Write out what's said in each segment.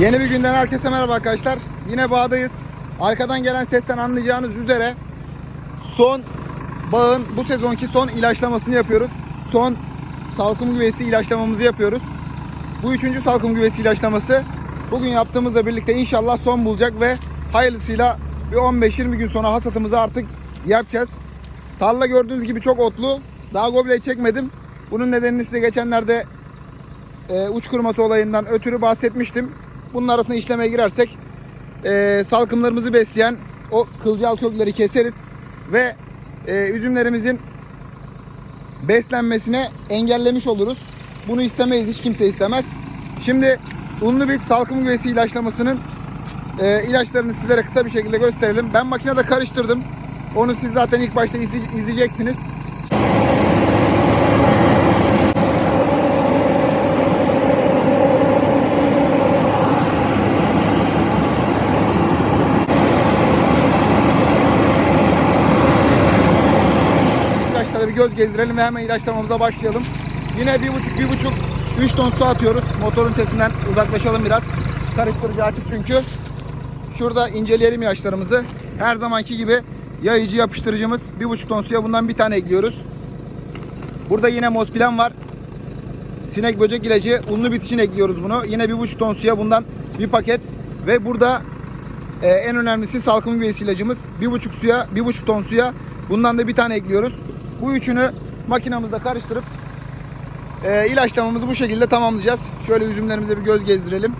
Yeni bir günden herkese merhaba arkadaşlar. Yine bağdayız. Arkadan gelen sesten anlayacağınız üzere son bağın bu sezonki son ilaçlamasını yapıyoruz. Son salkım güvesi ilaçlamamızı yapıyoruz. Bu üçüncü salkım güvesi ilaçlaması bugün yaptığımızla birlikte inşallah son bulacak ve hayırlısıyla bir 15-20 gün sonra hasatımızı artık yapacağız. Tarla gördüğünüz gibi çok otlu. Daha gobleyi çekmedim. Bunun nedenini size geçenlerde e, uç kuruması olayından ötürü bahsetmiştim. Bunun arasına işlemeye girersek e, salkımlarımızı besleyen o kılcal kökleri keseriz ve e, üzümlerimizin beslenmesine engellemiş oluruz. Bunu istemeyiz, hiç kimse istemez. Şimdi unlu bit salkım güvesi ilaçlamasının e, ilaçlarını sizlere kısa bir şekilde gösterelim. Ben makinede karıştırdım. Onu siz zaten ilk başta izle- izleyeceksiniz. İlaçlara bir göz gezdirelim ve hemen ilaçlamamıza başlayalım. Yine bir buçuk, bir buçuk, üç ton su atıyoruz. Motorun sesinden uzaklaşalım biraz. Karıştırıcı açık çünkü. Şurada inceleyelim ilaçlarımızı. Her zamanki gibi yayıcı yapıştırıcımız. Bir buçuk ton suya bundan bir tane ekliyoruz. Burada yine Mospilan var. Sinek böcek ilacı unlu bitişin ekliyoruz bunu. Yine bir buçuk ton suya bundan bir paket. Ve burada e, en önemlisi salkım güvesi ilacımız. Bir buçuk suya, bir buçuk ton suya bundan da bir tane ekliyoruz. Bu üçünü makinamızda karıştırıp e, ilaçlamamızı bu şekilde tamamlayacağız. Şöyle üzümlerimize bir göz gezdirelim.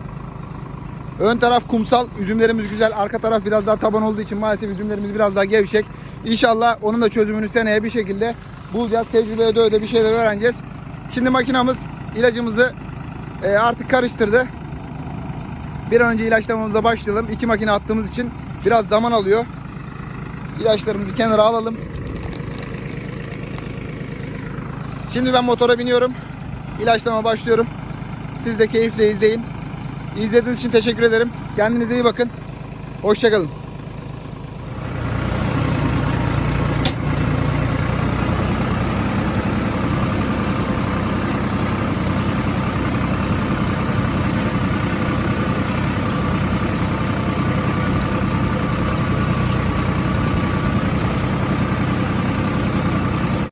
Ön taraf kumsal, üzümlerimiz güzel. Arka taraf biraz daha taban olduğu için maalesef üzümlerimiz biraz daha gevşek. İnşallah onun da çözümünü seneye bir şekilde bulacağız. Tecrübeye de öyle bir şeyler öğreneceğiz. Şimdi makinamız ilacımızı e, artık karıştırdı. Bir an önce ilaçlamamıza başlayalım. İki makine attığımız için biraz zaman alıyor. İlaçlarımızı kenara alalım. Şimdi ben motora biniyorum. İlaçlama başlıyorum. Siz de keyifle izleyin. İzlediğiniz için teşekkür ederim. Kendinize iyi bakın. Hoşçakalın.